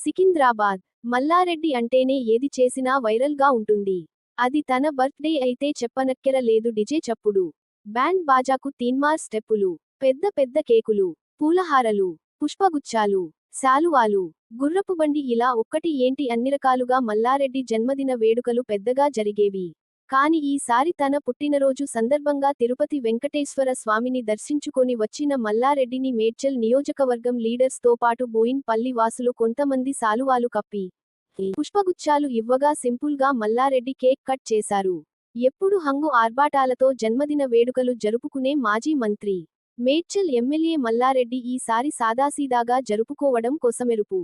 సికింద్రాబాద్. మల్లారెడ్డి అంటేనే ఏది చేసినా వైరల్గా ఉంటుంది. అది తన బర్త్డే అయితే చెప్పనక్కెర లేదు డిజే చప్పుడు. బ్యాండ్ బాజాకు తీన్మార్ స్టెప్పులు పెద్ద పెద్ద కేకులు పూలహారలు పుష్పగుచ్చాలు శాలువాలు. గుర్రపు బండి ఇలా ఒక్కటి ఏంటి అన్ని రకాలుగా మల్లారెడ్డి జన్మదిన వేడుకలు పెద్దగా జరిగేవి. కాని ఈసారి తన పుట్టినరోజు సందర్భంగా తిరుపతి వెంకటేశ్వర స్వామిని దర్శించుకొని వచ్చిన మల్లారెడ్డిని మేడ్చల్ నియోజకవర్గం లీడర్స్తో పాటు బోయిన్ పల్లివాసులు కొంతమంది సాలువాలు కప్పి పుష్పగుచ్చాలు ఇవ్వగా సింపుల్గా మల్లారెడ్డి కేక్ కట్ చేశారు. ఎప్పుడు హంగు ఆర్భాటాలతో జన్మదిన వేడుకలు జరుపుకునే మాజీ మంత్రి మేడ్చల్ ఎమ్మెల్యే మల్లారెడ్డి ఈసారి సాదాసీదాగా జరుపుకోవడం కోసమెరుపు.